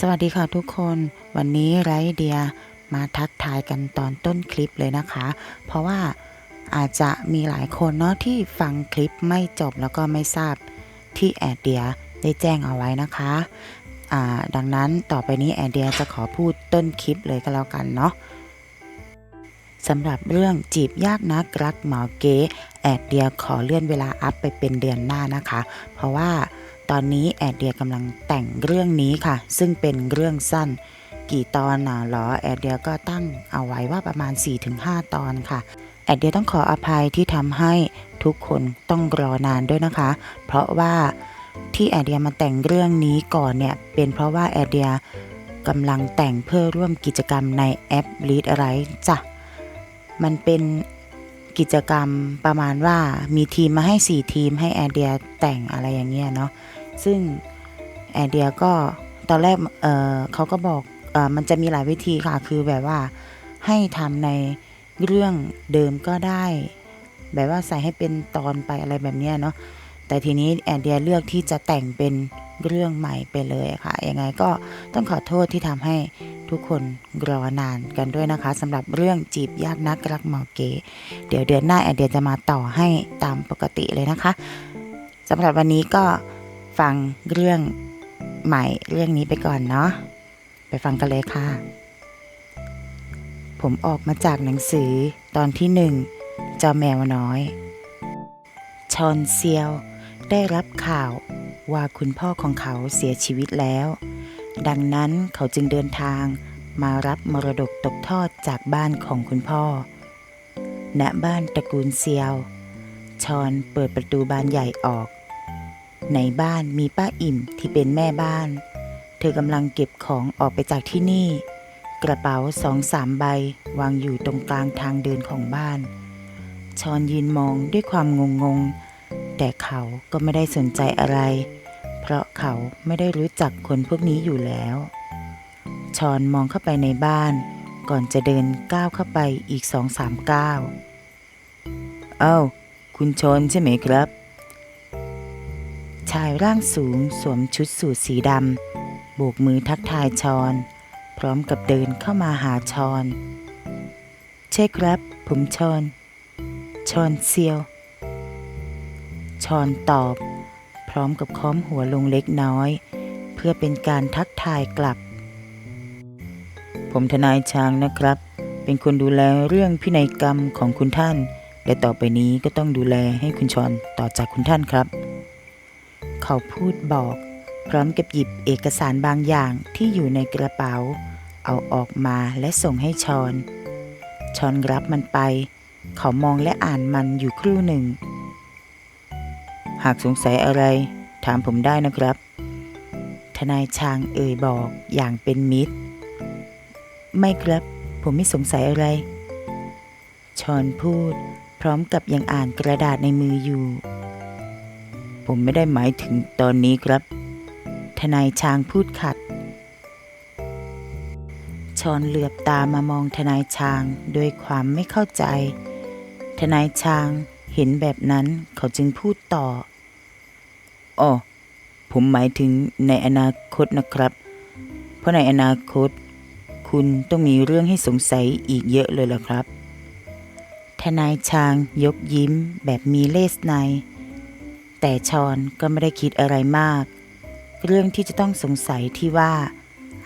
สวัสดีค่ะทุกคนวันนี้ไรเดียมาทักทายกันตอนต้นคลิปเลยนะคะ เพราะว่าอาจจะมีหลายคนเนาะที่ฟังคลิปไม่จบแล้วก็ไม่ทราบที่แอดเดียได้แจ้งเอาไว้นะคะดังนั้นต่อไปนี้แอดเดียจะขอพูดต้นคลิปเลยก็แล้วกันเนาะสำหรับเรื่องจีบยากนักรักหมอเก๋แอดเดียขอเลื่อนเวลาอัพไปเป็นเดือนหน้านะคะ เพราะว่า ตอนนี้แอดเดียกำลังแต่งเรื่องนี้ค่ะ ซึ่งเป็นเรื่องสั้น กี่ตอนน่ะเหรอแอดเดียก็ตั้งเอาไว้ว่าประมาณ 4-5 ตอนค่ะ แอดเดียต้องขออภัยที่ทำให้ทุกคนต้องรอนานด้วยนะคะ เพราะว่าที่แอดเดียมาแต่งเรื่องนี้ก่อนเนี่ย เป็นเพราะว่าแอดเดียกำลังแต่งเพื่อร่วมกิจกรรมในแอป Read อะไรจ้ะ มันเป็นกิจกรรมประมาณว่ามีทีมมาให้ 4 ทีมให้แอดเดียแต่งอะไรอย่างเงี้ยเนาะ ซึ่งแอเดียก็ตอนแรกเเขาก็บอกอมันจะมีหลายวิธีค่ะ คือแบบว่าให้ทำในเรื่องเดิมก็ได้ แบบว่าใส่ให้เป็นตอนไปอะไรแบบนี้เนาะแต่ทีนี้แอดเดียเลือกที่จะแต่งเป็นเรื่องใหม่ไปเลยค่ะ ยังไงก็ต้องขอโทษที่ทำให้ทุกคนรอนานกันด้วยนะคะสำหรับเรื่องจีบยากนักรักหมอเก๋เดี๋ยวเดือนหน้าแอดเดียจะมาต่อให้ตามปกติเลยนะคะสำหรับวันนี้ก็ ฟังเรื่องใหม่เรื่องนี้ไปก่อนเนาะไปฟังกันเลยค่ะ ผมออกมาจากหนังสือตอนที่หนึ่งเจ้าแมวน้อย ชอนเซียว ได้รับข่าวว่าคุณพ่อของเขาเสียชีวิตแล้ว ดังนั้นเขาจึงเดินทางมารับมรดกตกทอดจากบ้านของคุณพ่อ ณ บ้านตระกูลเซียว ชอนเปิดประตูบานใหญ่ออก ในบ้านมีป้าอิ่มที่เป็นแม่บ้าน เธอกำลังเก็บของออกไปจากที่นี่ กระเป๋าสองสามใบวางอยู่ตรงกลางทางเดินของบ้าน ชอนยืนมองด้วยความงงงแต่เขาก็ไม่ได้สนใจอะไร เพราะเขาไม่ได้รู้จักคนพวกนี้อยู่แล้ว ชอนมองเข้าไปในบ้าน ก่อนจะเดินก้าวเข้าไปอีกสองสามก้าว เอ้า คุณชนใช่ไหมครับ ชายร่างสูงสวมชุดสูทสีดำโบกมือทักทายชอน พร้อมกับเดินเข้ามาหาชอน ใช่ครับ ผมชอน ชอนเซียว ชอนตอบ พร้อมกับค้อมหัวลงเล็กน้อย เพื่อเป็นการทักทายกลับ ผมทนายช้างนะครับ เป็นคนดูแลเรื่องพินัยกรรมของคุณท่าน และต่อไปนี้ก็ต้องดูแลให้คุณชอนต่อจากคุณท่านครับ เขาพูดบอก พร้อมกับหยิบเอกสารบางอย่างที่อยู่ในกระเป๋า เอาออกมาและส่งให้ชอน ชอนรับมันไป เขามองและอ่านมันอยู่ครู่หนึ่ง หากสงสัยอะไร ถามผมได้นะครับ ทนายชางเอ่ยบอกอย่างเป็นมิตร ไม่ครับ ผมไม่สงสัยอะไร ชอนพูด พร้อมกับยังอ่านกระดาษในมืออยู่ ผมไม่ได้หมายถึงตอนนี้ครับ ทนายช้างพูดขัด ชอนเหลือบตามามองทนายช้างด้วยความไม่เข้าใจ ทนายช้างเห็นแบบนั้นเขาจึงพูดต่อ อ๋อ ผมหมายถึงในอนาคตนะครับ เพราะในอนาคต คุณต้องมีเรื่องให้สงสัยอีกเยอะเลยล่ะครับ ทนายช้างยกยิ้มแบบมีเลสใน แต่ชอนก็ไม่ได้คิดอะไรมาก เรื่องที่จะต้องสงสัยที่ว่า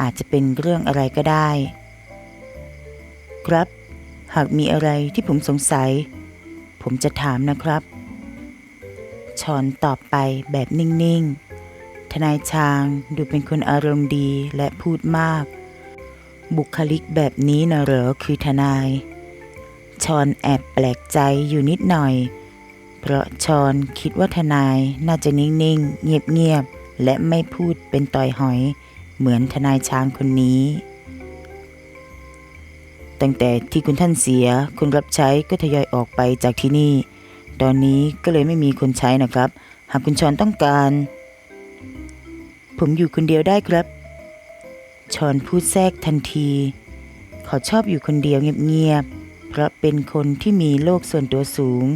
อาจจะเป็นเรื่องอะไรก็ได้ ครับ หากมีอะไรที่ผมสงสัย ผมจะถามนะครับ ชอนตอบไปแบบนิ่งๆ ทนายช้างดูเป็นคนอารมณ์ดีและพูดมาก บุคลิกแบบนี้นะเหรอคือทนาย ชอนแอบแปลกใจอยู่นิดหน่อยเเพราะชอนคิดว่าทนายน่าจะนิ่งๆ เงียบๆ และไม่พูดเป็นต่อยหอย เหมือนทนายช้างคนนี้ ตั้งแต่ที่คุณท่านเสียคนรับใช้ก็ทยอยออกไปจากที่นี่ ตอนนี้ก็เลยไม่มีคนใช้นะครับ หากคุณชอนต้องการ ผมอยู่คนเดียวได้ครับ ชอนพูดแทรกทันที เขาชอบอยู่คนเดียวเงียบๆ เพราะเป็นคนที่มีโลกส่วนตัวสูง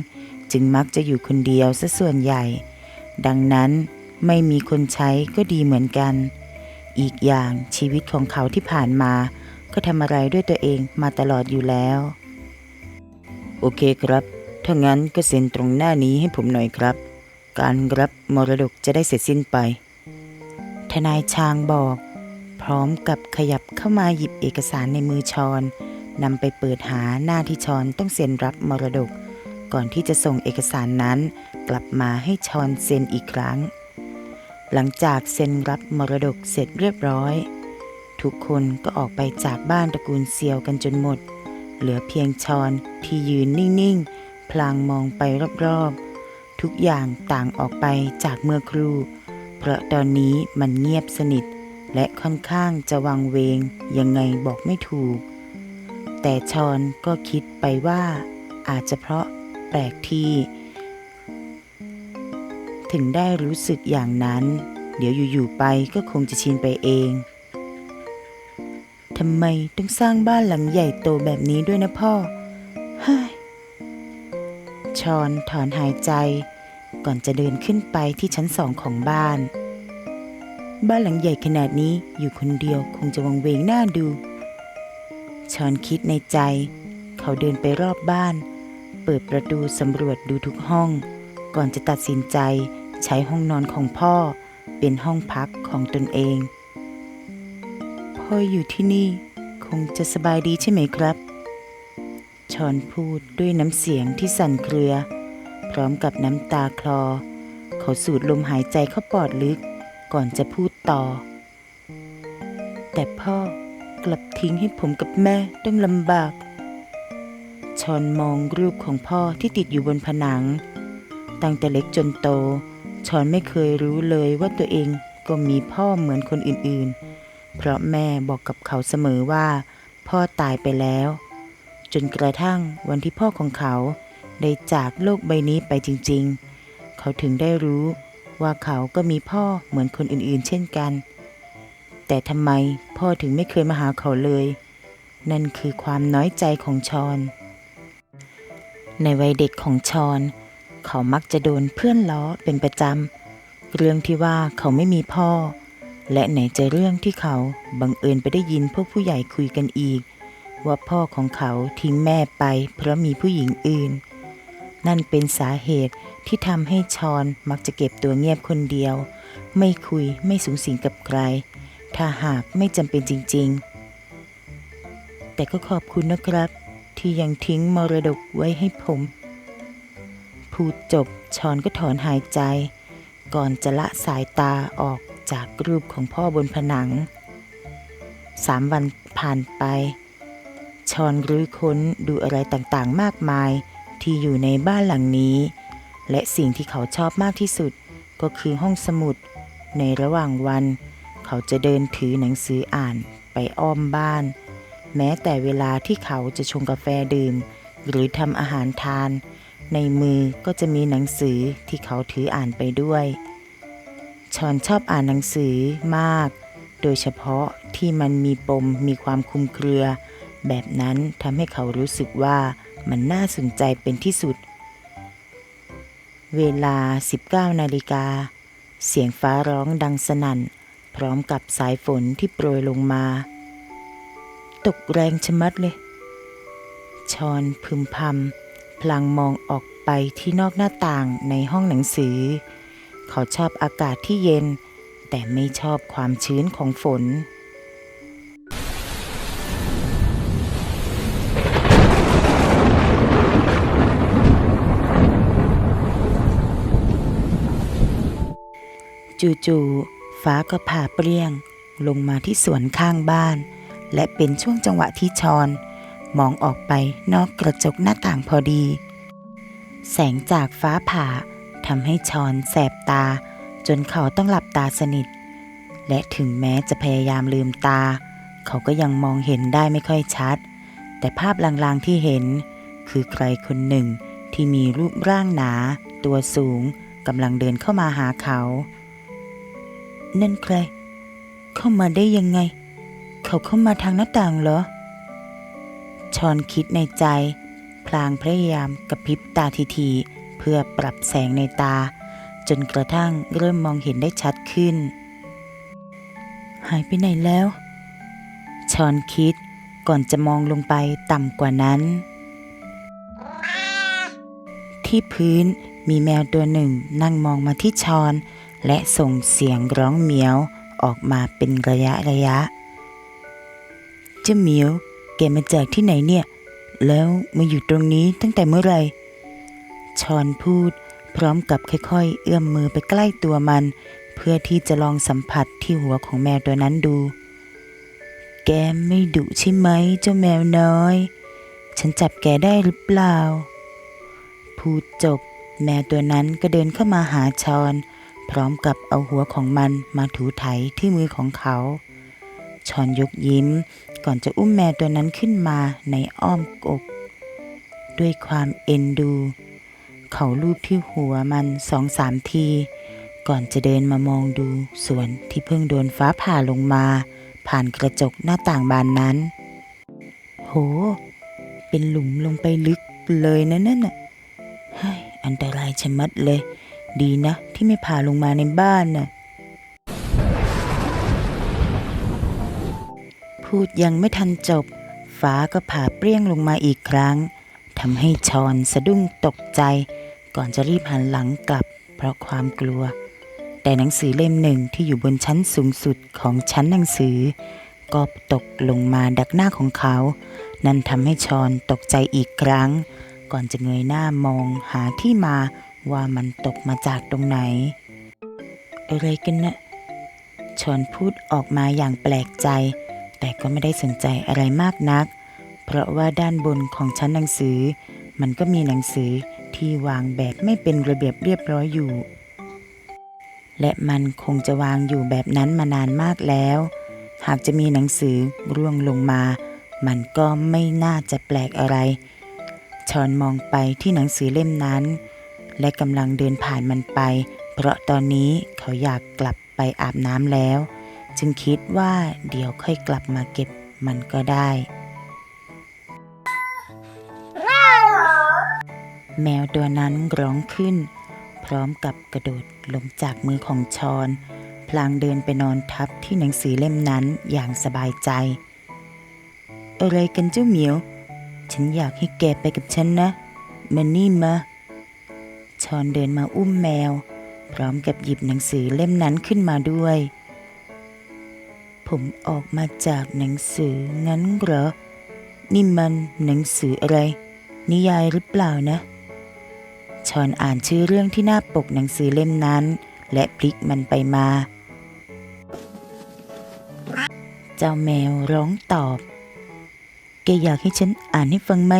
จึงมักจะอยู่คนเดียวซะส่วนใหญ่ ดังนั้นไม่มีคนใช้ก็ดีเหมือนกัน อีกอย่างชีวิตของเขาที่ผ่านมา ก็ทำอะไรด้วยตัวเองมาตลอดอยู่แล้ว โอเคครับถ้างั้นก็เซ็นตรงหน้านี้ให้ผมหน่อยครับ การรับมรดกจะได้เสร็จสิ้นไป ทนายชางบอก พร้อมกับขยับเข้ามาหยิบเอกสารในมือชอนนำไปเปิดหาหน้าที่ชอนต้องเซ็นรับมรดก ก่อนที่จะส่งเอกสารนั้น กลับมาให้ชอนเซ็นอีกครั้ง หลังจากเซ็นรับมรดกเสร็จเรียบร้อย ทุกคนก็ออกไปจากบ้านตระกูลเซียวกันจนหมด เหลือเพียงชอนที่ยืนนิ่งๆ พลางมองไปรอบๆ ทุกอย่างต่างออกไปจากเมื่อครู่ เพราะตอนนี้มันเงียบสนิทและค่อนข้างจะวังเวงยังไงบอกไม่ถูก แต่ชอนก็คิดไปว่าอาจจะเพราะ ปลกที่ ถึงได้รู้สึกอย่างนั้น เดี๋ยวอยู่ๆไปก็คงจะชินไปเองทำไมต้องสร้างบ้านหลังใหญ่โตแบบนี้ด้วยนะพ่อเฮ้ยชอนถอนหายใจ ก่อนจะเดินขึ้นไปที่ชั้นสองของบ้าน บ้านหลังใหญ่ขนาดนี้อยู่คนเดียวคงจะวังเวงน่าดู ชอนคิดในใจ เขาเดินไปรอบบ้าน เปิดประตูสำรวจดูทุกห้อง ก่อนจะตัดสินใจใช้ห้องนอนของพ่อ เป็นห้องพักของตนเอง พ่ออยู่ที่นี่คงจะสบายดีใช่ไหมครับชอนพูดด้วยน้ำเสียงที่สั่นเครือ พร้อมกับน้ำตาคลอ เขาสูดลมหายใจเข้าปอดลึก ก่อนจะพูดต่อ แต่พ่อกลับทิ้งให้ผมกับแม่ต้องลำบาก ชอนมองรูปของพ่อที่ติดอยู่บนผนัง ตั้งแต่เล็กจนโต ชอนไม่เคยรู้เลยว่าตัวเองก็มีพ่อเหมือนคนอื่นๆ เพราะแม่บอกกับเขาเสมอว่า พ่อตายไปแล้ว จนกระทั่งวันที่พ่อของเขาได้จากโลกใบนี้ไปจริงๆ เขาถึงได้รู้ว่าเขาก็มีพ่อเหมือนคนอื่นๆ เช่นกัน แต่ทำไมพ่อถึงไม่เคยมาหาเขาเลย นั่นคือความน้อยใจของชอน ในวัยเด็กของชอน เขามักจะโดนเพื่อนล้อเป็นประจำ เรื่องที่ว่าเขาไม่มีพ่อ และไหนจะเรื่องที่เขาบังเอิญไปได้ยินพวกผู้ใหญ่คุยกันอีก ว่าพ่อของเขาทิ้งแม่ไปเพราะมีผู้หญิงอื่น นั่นเป็นสาเหตุที่ทำให้ชอนมักจะเก็บตัวเงียบคนเดียว ไม่คุยไม่สูงสิงกับใคร ถ้าหากไม่จำเป็นจริง ๆ แต่ก็ขอบคุณนะครับ ที่ยังทิ้งมรดกไว้ให้ผม พูดจบชอนก็ถอนหายใจ ก่อนจะละสายตาออกจากรูปของพ่อบนผนัง สามวันผ่านไป ชอนรื้อค้นดูอะไรต่างๆ มากมายที่อยู่ในบ้านหลังนี้ และสิ่งที่เขาชอบมากที่สุดก็คือห้องสมุด ในระหว่างวัน เขาจะเดินถือหนังสืออ่านไปอ้อมบ้าน แม้แต่เวลาที่เขาจะชงกาแฟดื่ม หรือทำอาหารทาน ในมือก็จะมีหนังสือที่เขาถืออ่านไปด้วยชอนชอบอ่านหนังสือมาก โดยเฉพาะที่มันมีปมมีความคุมเครือ แบบนั้นทำให้เขารู้สึกว่ามันน่าสนใจเป็นที่สุด เวลา 19 นาฬิกา เสียงฟ้าร้องดังสนั่น พร้อมกับสายฝนที่โปรยลงมา ตกแรงชะมัดเลยชอนพึมพำพลางมองออกไปที่นอกหน้าต่างในห้องหนังสือ เขาชอบอากาศที่เย็น แต่ไม่ชอบความชื้นของฝน จู่ๆฟ้าก็ผ่าเปรี้ยงลงมาที่สวนข้างบ้าน และเป็นช่วงจังหวะที่ชอน มองออกไปนอกกระจกหน้าต่างพอดี แสงจากฟ้าผ่าทำให้ชอนแสบตา จนเขาต้องหลับตาสนิท และถึงแม้จะพยายามลืมตา เขาก็ยังมองเห็นได้ไม่ค่อยชัด แต่ภาพลางๆที่เห็น คือใครคนหนึ่งที่มีรูปร่างหนา ตัวสูงกำลังเดินเข้ามาหาเขา นั่นใคร เข้ามาได้ยังไง เขาเข้ามาทางหน้าต่างเหรอ ชอนคิดในใจ พลางพยายามกระพริบตาทีๆเพื่อปรับแสงในตา จนกระทั่งเริ่มมองเห็นได้ชัดขึ้น หายไปไหนแล้ว ชอนคิดก่อนจะมองลงไปต่ำกว่านั้น ที่พื้นมีแมวตัวหนึ่งนั่งมองมาที่ชอน และส่งเสียงร้องเหมียวออกมาเป็นระยะระยะ เจ้าเหมียว แกมาจากที่ไหนเนี่ย แล้วมาอยู่ตรงนี้ตั้งแต่เมื่อไหร่ชอนพูด พร้อมกับค่อยๆ เอื้อมมือไปใกล้ตัวมัน เพื่อที่จะลองสัมผัสที่หัวของแมวตัวนั้นดู แกไม่ดุใช่ไหมเจ้าแมวน้อย ฉันจับแกได้หรือเปล่า พูดจบ แมวตัวนั้นก็เดินเข้ามาหาชอน พร้อมกับเอาหัวของมันมาถูไถที่มือของเขา ชอนยกยิ้ม ก่อนจะอุ้มแมวตัวนั้นขึ้นมาในอ้อมอก ด้วยความเอ็นดู เขาลูบที่หัวมันสองสามที ก่อนจะเดินมามองดูสวนที่เพิ่งโดนฟ้าผ่าลงมา ผ่านกระจกหน้าต่างบานนั้น โห เป็นหลุมลงไปลึกเลยนะนั่นน่ะอันตรายชะมัดเลย ดีนะที่ไม่ผ่าลงมาในบ้านน่ะ พูดยังไม่ทันจบ ฟ้าก็ผ่าเปรี้ยงลงมาอีกครั้งทำให้ชอนสะดุ้งตกใจ ก่อนจะรีบหันหลังกลับ เพราะความกลัว แต่หนังสือเล่มหนึ่งที่อยู่บนชั้นสูงสุดของชั้นหนังสือ ก็ตกลงมาดักหน้าของเขา นั่นทำให้ชอนตกใจอีกครั้ง ก่อนจะเงยหน้ามองหาที่มาว่ามันตกมาจากตรงไหน อะไรกันนะชอนพูดออกมาอย่างแปลกใจ แต่ก็ไม่ได้สนใจอะไรมากนัก เพราะว่าด้านบนของชั้นหนังสือ มันก็มีหนังสือที่วางแบบไม่เป็นระเบียบเรียบร้อยอยู่ และมันคงจะวางอยู่แบบนั้นมานานมากแล้ว หากจะมีหนังสือร่วงลงมา มันก็ไม่น่าจะแปลกอะไร ชอนมองไปที่หนังสือเล่มนั้น และกำลังเดินผ่านมันไป เพราะตอนนี้เขาอยากกลับไปอาบน้ำแล้ว จึงคิดว่าเดี๋ยวค่อยกลับมาเก็บมันก็ได้ แมวตัวนั้นร้องขึ้น พร้อมกับกระโดดลงจากมือของชอนพลางเดินไปนอนทับที่หนังสือเล่มนั้นอย่างสบายใจ อะไรกันเจ้าเหมียว ฉันอยากให้แกไปกับฉันนะมานี่มาชอนเดินมาอุ้มแมว พร้อมกับหยิบหนังสือเล่มนั้นขึ้นมาด้วย ผมออกมาจากหนังสืองั้นเหรอ นี่มันหนังสืออะไร นิยายหรือเปล่านะ ชอนอ่านชื่อเรื่องที่หน้าปกหนังสือเล่มนั้น และพลิกมันไปมา เจ้าแมวร้องตอบ แกอยากให้ฉันอ่านให้ฟังไหม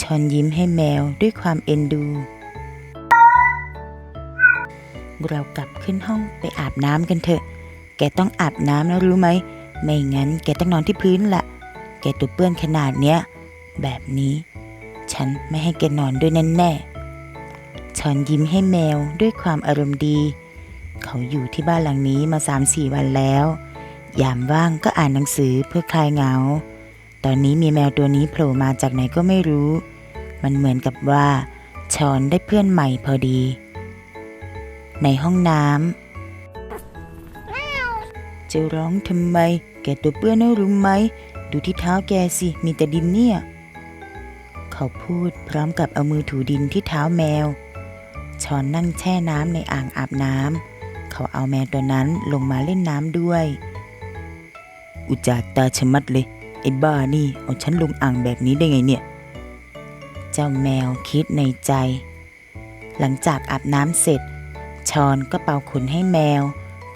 ชอนยิ้มให้แมวด้วยความเอ็นดูเรากลับขึ้นห้องไปอาบน้ำกันเถอะ แกต้องอาบน้ำแล้วรู้ไหม ไม่งั้นแกต้องนอนที่พื้นละแกตัวเปื้อนขนาดเนี้ย แบบนี้ ฉันไม่ให้แกนอนด้วยแน่ๆชอนยิ้มให้แมวด้วยความอารมณ์ดี เขาอยู่ที่บ้านหลังนี้มาสามสี่วันแล้ว ยามว่างก็อ่านหนังสือเพื่อคลายเหงา ตอนนี้มีแมวตัวนี้โผล่มาจากไหนก็ไม่รู้ มันเหมือนกับว่าชอนได้เพื่อนใหม่พอดี ในห้องน้ำ จะร้องทำไม แกตัวเปื้อนนะรู้ไหม ดูที่เท้าแกสิ มีแต่ดินเนี่ย เขาพูดพร้อมกับเอามือถูดินที่เท้าแมว ชอนนั่งแช่น้ำในอ่างอาบน้ำ เขาเอาแมวตัวนั้นลงมาเล่นน้ำด้วย อุจจาตาชะมัดเลย ไอ้บ้านี่ เอาฉันลงอ่างแบบนี้ได้ไงเนี่ย เจ้าแมวคิดในใจ หลังจากอาบน้ำเสร็จ ชอนก็เป่าขนให้แมว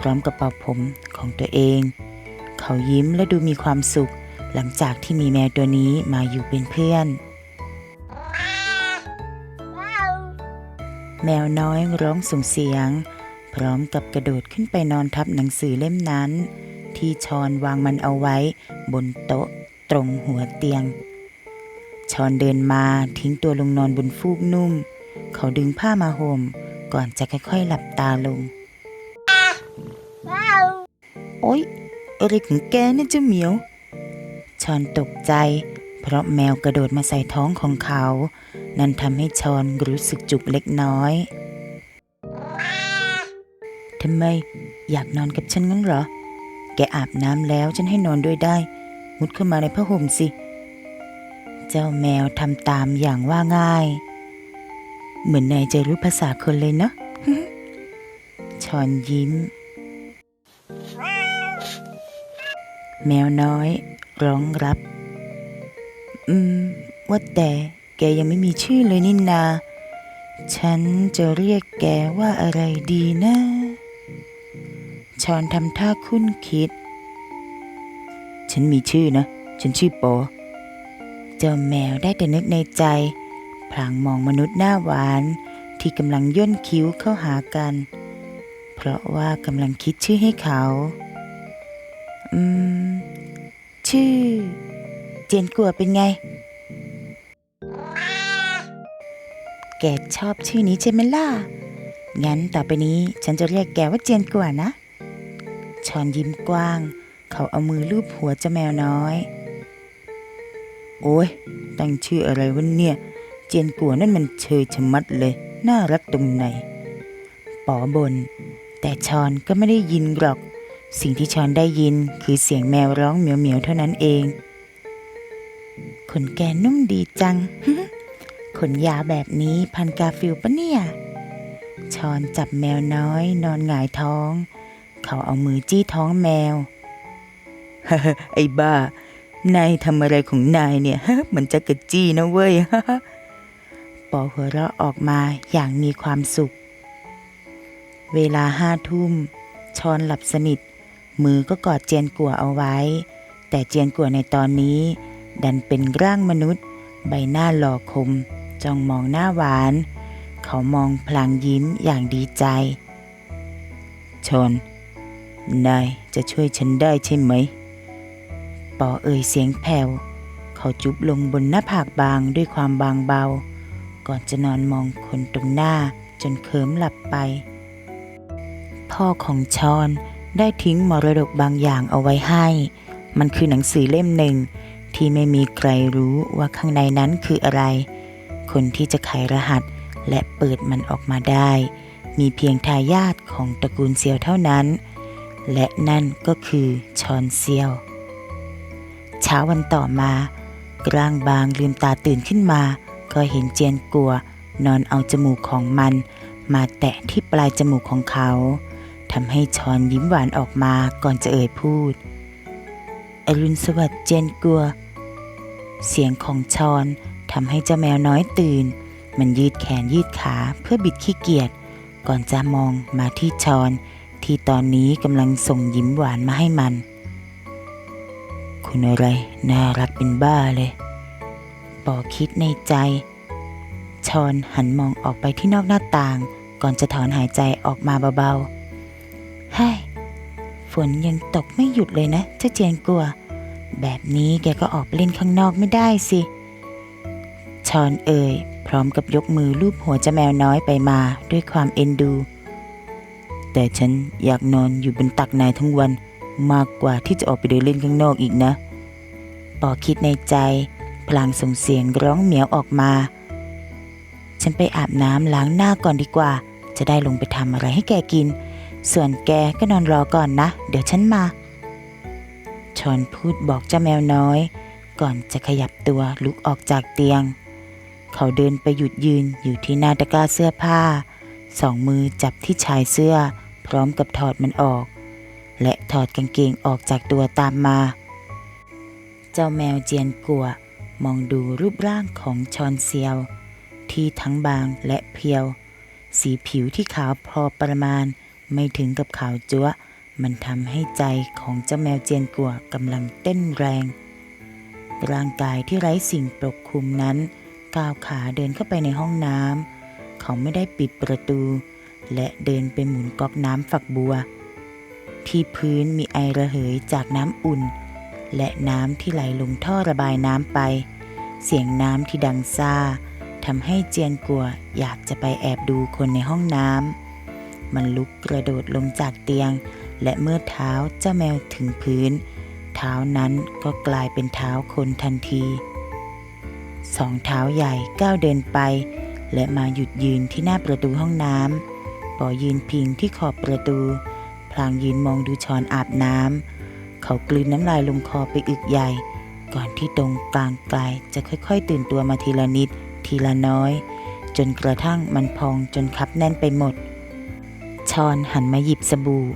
ร้อมกับเป่าผมของตัวเอง เขายิ้มและดูมีความสุข หลังจากที่มีแมวตัวนี้มาอยู่เป็นเพื่อน แมวน้อยร้องส่งเสียง พร้อมกับกระโดดขึ้นไปนอนทับหนังสือเล่มนั้น ที่ชอนวางมันเอาไว้ บนโต๊ะตรงหัวเตียง ชอนเดินมาทิ้งตัวลงนอนบนฟูกนุ่ม เขาดึงผ้ามาห่มก่อนจะค่อยๆหลับตาลง โอ๊ยอะไรของแกนี่ยเจ้าเหมียว ชอนตกใจ เพราะแมวกระโดดมาใส่ท้องของเขา นั่นทำให้ชอนรู้สึกจุกเล็กน้อยทำไม อยากนอนกับฉันงั้นเหรอ แกอาบน้ำแล้วฉันให้นอนด้วยได้ มุดเข้ามาในผ้าห่มสิ เจ้าแมวทำตามอย่างว่าง่าย เหมือนนายจะรู้ภาษาคนเลยเนาะชอนยิ้ม แมวน้อยร้องรับ อืม ว่าแต่แกยังไม่มีชื่อเลยนี่นา ฉันจะเรียกแกว่าอะไรดีนะชอนทำท่าคุ้นคิด ฉันมีชื่อนะ ฉันชื่อโป เจ้าแมวได้แต่นึกในใจ พลางมองมนุษย์หน้าหวาน ที่กำลังย่นคิ้วเข้าหากัน เพราะว่ากำลังคิดชื่อให้เขา อืม ชื่อ เจียนกัวเป็นไง แกชอบชื่อนี้ใช่ไหมล่ะ งั้นต่อไปนี้ฉันจะเรียกแกว่าเจียนกัวนะ ชอนยิ้มกว้าง เขาเอามือลูบหัวเจ้าแมวน้อย โอ้ย ตั้งชื่ออะไรวะเนี่ย เจียนกัวนั่นมันเชยชะมัดเลย น่ารักตรงไหน ป๋อบน แต่ชอนก็ไม่ได้ยินหรอก สิ่งที่ชอนได้ยินคือเสียงแมวร้องเหมียวเหมียวเท่านั้นเอง ขนแกนุ่มดีจัง ขนยาวแบบนี้พันกาฟิลปะเนี่ย ชอนจับแมวน้อย นอนหงายท้อง เขาเอามือจี้ท้องแมว ไอ้บ้า นายทำอะไรของนายเนี่ยมันจะกระจี้นะเว้ยปอหัวเราะออกมาอย่างมีความสุข เวลาห้าทุ่มชอนหลับสนิท มือก็กอดเจียนกัวเอาไว้ แต่เจียนกัวในตอนนี้ ดันเป็นร่างมนุษย์ ใบหน้าหล่อคม จ้องมองหน้าหวาน เขามองพลางยิ้มอย่างดีใจ ชน นายจะช่วยฉันได้ใช่ไหม ปอเอ่ยเสียงแผ่ว เขาจุบลงบนหน้าผากบางด้วยความบางเบา ก่อนจะนอนมองคนตรงหน้าจนเคลิ้มหลับไป พ่อของชอน ได้ทิ้งมรดกบางอย่างเอาไว้ให้ มันคือหนังสือเล่มหนึ่ง ที่ไม่มีใครรู้ว่าข้างในนั้นคืออะไร คนที่จะไขรหัสและเปิดมันออกมาได้ มีเพียงทายาทของตระกูลเซียวเท่านั้น และนั่นก็คือชอนเซียว เช้าวันต่อมา กลางบางลืมตาตื่นขึ้นมา ก็เห็นเจียนกัว นอนเอาจมูกของมัน มาแตะที่ปลายจมูกของเขา ทำให้ชอนยิ้มหวานออกมาก่อนจะเอ่ยพูด อรุณสวัสดิ์เจนกลัว เสียงของชอนทำให้เจ้าแมวน้อยตื่น มันยืดแขนยืดขาเพื่อบิดขี้เกียจ ก่อนจะมองมาที่ชอน ที่ตอนนี้กำลังส่งยิ้มหวานมาให้มัน คุณอะไรน่ารักเป็นบ้าเลยปอคิดในใจ ชอนหันมองออกไปที่นอกหน้าต่าง ก่อนจะถอนหายใจออกมาเบาๆ เฮ้ยฝนยังตกไม่หยุดเลยนะเจ้าเจียนกลัว แบบนี้แกก็ออกไปเล่นข้างนอกไม่ได้สิชอนเอ่ย พร้อมกับยกมือลูบหัวเจ้าแมวน้อยไปมาด้วยความเอ็นดู แต่ฉันอยากนอนอยู่บนตักนายทั้งวันมากกว่าที่จะออกไปเดินเล่นข้างนอกอีกนะ ปอคิดในใจ พลางส่งเสียงร้องเหมียวออกมา ฉันไปอาบน้ำล้างหน้าก่อนดีกว่า จะได้ลงไปทำอะไรให้แกกิน ส่วนแกก็นอนรอก่อนนะ เดี๋ยวฉันมา ชอนพูดบอกเจ้าแมวน้อย ก่อนจะขยับตัวลุกออกจากเตียง เขาเดินไปหยุดยืนอยู่ที่หน้าตะกร้าเสื้อผ้า สองมือจับที่ชายเสื้อ พร้อมกับถอดมันออก และถอดกางเกงออกจากตัวตามมา เจ้าแมวเจียนกัวมองดูรูปร่างของชอนเซียว ที่ทั้งบางและเพียว สีผิวที่ขาวพอประมาณ ไม่ถึงกับข่าวจั๊วมันทำให้ใจของเจ้าแมวเจียนกัวกำลังเต้นแรง ร่างกายที่ไร้สิ่งปกคลุมนั้น ก้าวขาเดินเข้าไปในห้องน้ำเขาไม่ได้ปิดประตู และเดินไปหมุนก๊อกน้ำฝักบัว ที่พื้นมีไอระเหยจากน้ำอุ่น และน้ำที่ไหลลงท่อระบายน้ำไป เสียงน้ำที่ดังซ่าทำให้เจียนกัวอยากจะไปแอบดูคนในห้องน้ำ มันลุกกระโดดลงจากเตียง และเมื่อเท้าเจ้าแมวถึงพื้น เท้านั้นก็กลายเป็นเท้าคนทันทีสองเท้าใหญ่ก้าวเดินไป และมาหยุดยืนที่หน้าประตูห้องน้ำปอยืนพิงที่ขอบประตู พลางยืนมองดูชอนอาบน้ำเขากลืนน้ำลายลงคอไปอึกใหญ่ ก่อนที่ตรงกลางกายจะค่อยๆ ตื่นตัวมาทีละนิด ทีละน้อย จนกระทั่งมันพองจนคับแน่นไปหมด ชอนหันมาหยิบสบู่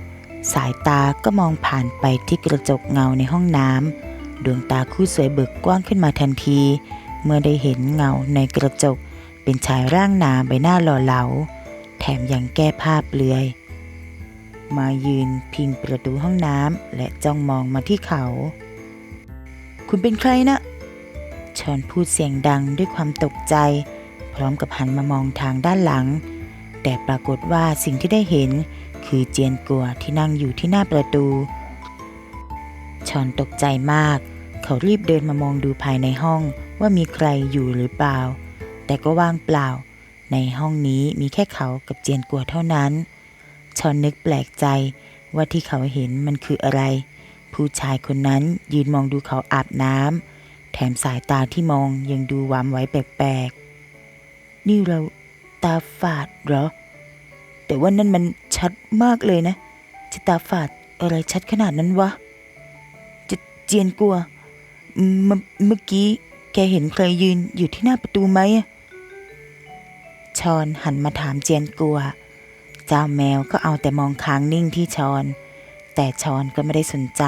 สายตาก็มองผ่านไปที่กระจกเงาในห้องน้ำดวงตาคู่สวยเบิกกว้างขึ้นมาทันที เมื่อได้เห็นเงาในกระจก เป็นชายร่างหนาใบหน้าหล่อเหลา แถมยังแก้ผ้าเปลือย มายืนพิงประตูห้องน้ำและจ้องมองมาที่เขา คุณเป็นใครนะชอนพูดเสียงดังด้วยความตกใจ พร้อมกับหันมามองทางด้านหลัง แต่ปรากฏว่าสิ่งที่ได้เห็น คือเจียนกัวที่นั่งอยู่ที่หน้าประตู ชอนตกใจมาก เขารีบเดินมามองดูภายในห้องว่ามีใครอยู่หรือเปล่า แต่ก็ว่างเปล่า ในห้องนี้มีแค่เขากับเจียนกัวเท่านั้น ชอนนึกแปลกใจว่าที่เขาเห็นมันคืออะไร ผู้ชายคนนั้นยืนมองดูเขาอาบน้ำแถมสายตาที่มองยังดูหวามไว้แปลกๆ นี่เรา ตาฝาดเหรอ แต่ว่านั่นมันชัดมากเลยนะ จะตาฝาดอะไรชัดขนาดนั้นวะ จะเจียนกลัว เมื่อกี้แกเห็นใครยืนอยู่ที่หน้าประตูไหมอะชอนหันมาถามเจียนกลัว เจ้าแมวก็เอาแต่มองค้างนิ่งที่ชอน แต่ชอนก็ไม่ได้สนใจ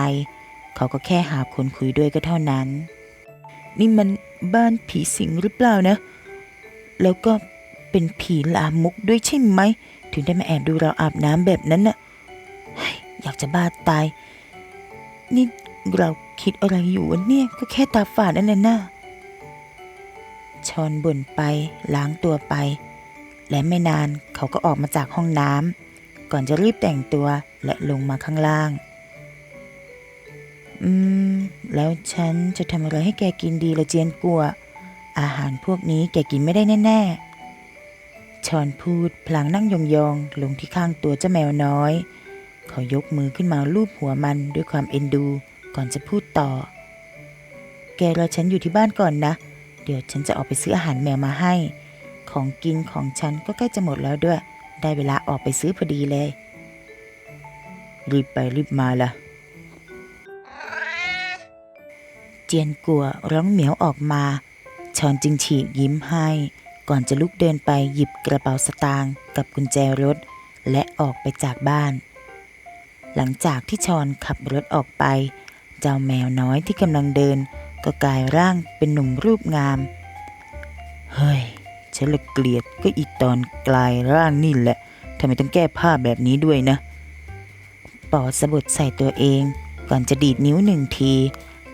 เขาก็แค่หาคนคุยด้วยก็เท่านั้น นี่มันบ้านผีสิงหรือเปล่านะ แล้วก็ เป็นผีลามุกด้วยใช่ไหม ถึงได้มาแอบดูเราอาบน้ำแบบนั้นน่ะอยากจะบ้าตาย นี่เราคิดอะไรอยู่วะเนี่ย ก็แค่ตาฝาดนั่นแหละนะชอนบ่นไปล้างตัวไป และไม่นานเขาก็ออกมาจากห้องน้ำก่อนจะรีบแต่งตัวและลงมาข้างล่าง อืม แล้วฉันจะทำอะไรให้แกกินดีละเจียนกลัว อาหารพวกนี้แกกินไม่ได้แน่ ๆ ชอนพูดพลางนั่งยองๆลงที่ข้างตัวเจ้าแมวน้อย เขายกมือขึ้นมาลูบหัวมันด้วยความเอ็นดู ก่อนจะพูดต่อ แกรอฉันอยู่ที่บ้านก่อนนะ เดี๋ยวฉันจะออกไปซื้ออาหารแมวมาให้ ของกินของฉันก็ใกล้จะหมดแล้วด้วย ได้เวลาออกไปซื้อพอดีเลย รีบไปรีบมาละเจียนกัวร้องเหมียวออกมา ชอนจึงฉีกยิ้มให้ ก่อนจะลุกเดินไปหยิบกระเป๋าสตางค์กับกุญแจรถ และออกไปจากบ้าน หลังจากที่ชอนขับรถออกไป เจ้าแมวน้อยที่กำลังเดิน ก็กลายร่างเป็นหนุ่มรูปงาม เฮ้ยฉันละเกลียดก็อีตอนกลายร่างนี่แหละทำไมต้องแก้ผ้าแบบนี้ด้วยนะ ปอสะบดใส่ตัวเอง ก่อนจะดีดนิ้วหนึ่งที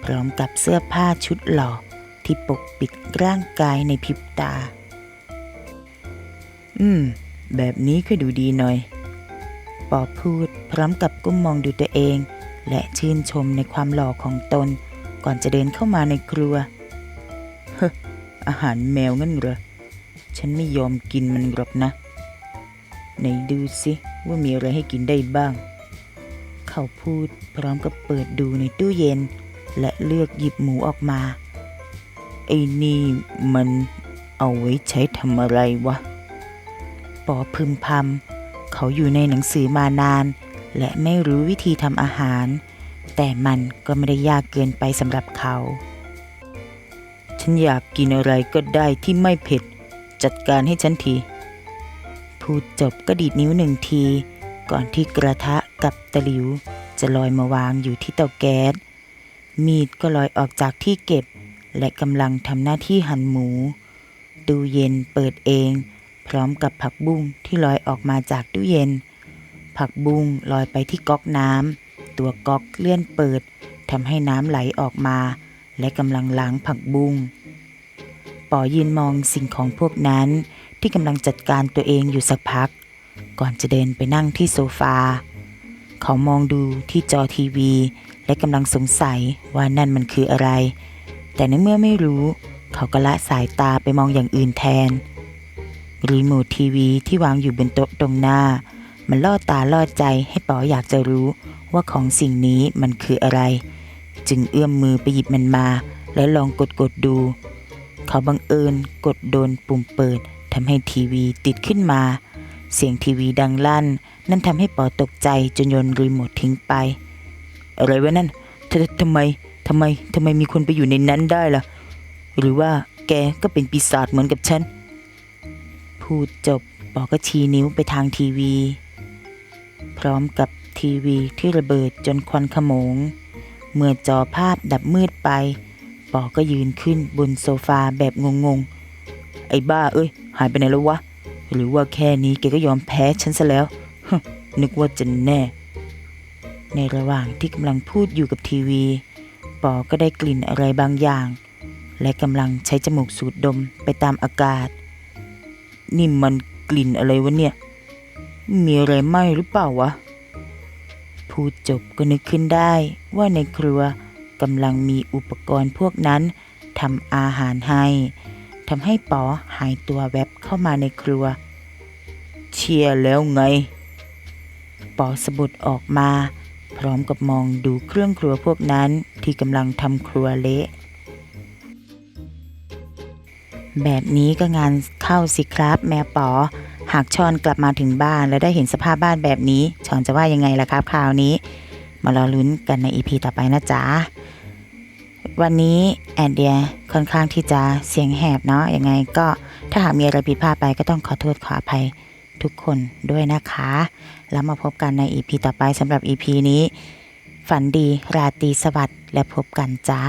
พร้อมกับเสื้อผ้าชุดหล่อที่ปกปิดร่างกายในพริบตา อืม แบบนี้ก็ดูดีหน่อย ปอพูดพร้อมกับก้มมองดูตัวเอง และชื่นชมในความหล่อของตน ก่อนจะเดินเข้ามาในครัว เฮ้ออาหารแมวงั้นเหรอ ฉันไม่ยอมกินมันหรอกนะไหนดูสิว่ามีอะไรให้กินได้บ้าง เขาพูดพร้อมกับเปิดดูในตู้เย็น และเลือกหยิบหมูออกมา ไอ้นี่มันเอาไว้ใช้ทำอะไรวะ ปอพึมพำเขาอยู่ในหนังสือมานาน และไม่รู้วิธีทำอาหาร แต่มันก็ไม่ได้ยากเกินไปสำหรับเขา ฉันอยากกินอะไรก็ได้ที่ไม่เผ็ด จัดการให้ฉันที พูดจบก็ดีดนิ้วหนึ่งที ก่อนที่กระทะกับตะหลิว จะลอยมาวางอยู่ที่เตาแก๊ส มีดก็ลอยออกจากที่เก็บ และกำลังทำหน้าที่หั่นหมูตู้เย็นเปิดเอง พร้อมกับผักบุ้งที่ลอยออกมาจากตู้เย็น ผักบุ้งลอยไปที่ก๊อกน้ำตัวก๊อกเลื่อนเปิดทำให้น้ำไหลออกมา และกำลังล้างผักบุ้งปอยืนมองสิ่งของพวกนั้นที่กำลังจัดการตัวเองอยู่สักพัก ก่อนจะเดินไปนั่งที่โซฟา เขามองดูที่จอทีวี และกำลังสงสัยว่านั่นมันคืออะไร แต่ในเมื่อไม่รู้ เขาก็ละสายตาไปมองอย่างอื่นแทน รีโมททีวีที่วางอยู่บนโต๊ะตรงหน้า มันล่อตาล่อใจให้ป๋ออยากจะรู้ว่าของสิ่งนี้มันคืออะไร จึงเอื้อมมือไปหยิบมันมา แล้วลองกดกดดู เขาบังเอิญกดโดนปุ่มเปิดทำให้ทีวีติดขึ้นมา เสียงทีวีดังลั่น นั่นทำให้ป๋อตกใจจนโยนรีโมททิ้งไป อะไรวะนั่นททำไมทำไมทำไมมีคนไปอยู่ในนั้นได้ล่ะ หรือว่าแกก็เป็นปีศาจเหมือนกับฉัน พูดจบปอก็ชี้นิ้วไปทางทีวี พร้อมกับทีวีที่ระเบิดจนควันขโมง เมื่อจอภาพดับมืดไป ปอก็ยืนขึ้นบนโซฟาแบบงงๆ ไอ้บ้าเอ้ย หายไปไหนแล้ววะ หรือว่าแค่นี้แกก็ยอมแพ้ฉันซะแล้ว นึกว่าจะแน่ ในระหว่างที่กำลังพูดอยู่กับทีวี ปอก็ได้กลิ่นอะไรบางอย่าง และกำลังใช้จมูกสูดดมไปตามอากาศ นี่มันกลิ่นอะไรวะเนี่ย มีอะไรไหมหรือเปล่าวะ พูดจบก็นึกขึ้นได้ว่าในครัวกำลังมีอุปกรณ์พวกนั้นทำอาหารให้ทำให้ปอหายตัวแวบเข้ามาในครัว เชียร์แล้วไงปอสะบัดออกมา พร้อมกับมองดูเครื่องครัวพวกนั้นที่กำลังทำครัวเละ แบบนี้ก็งานเข้าสิครับ แม่ปอหากชอนกลับมาถึงบ้าน แล้วได้เห็นสภาพบ้านแบบนี้ชอนจะว่ายังไงล่ะครับ คราวนี้ มารอลุ้นกันในอีพีต่อไปนะจ๊ะวันนี้แอนเดียค่อนข้างที่จะเสียงแหบเนาะยังไงก็ถ้าหากมีอะไรผิดพลาดไปก็ต้องขอโทษขออภัยทุกคนด้วยนะคะ แล้วมาพบกันในอีพีต่อไปสำหรับอีพีนี้ ฝันดีราตรีสวัสดิ์และพบกันจ้า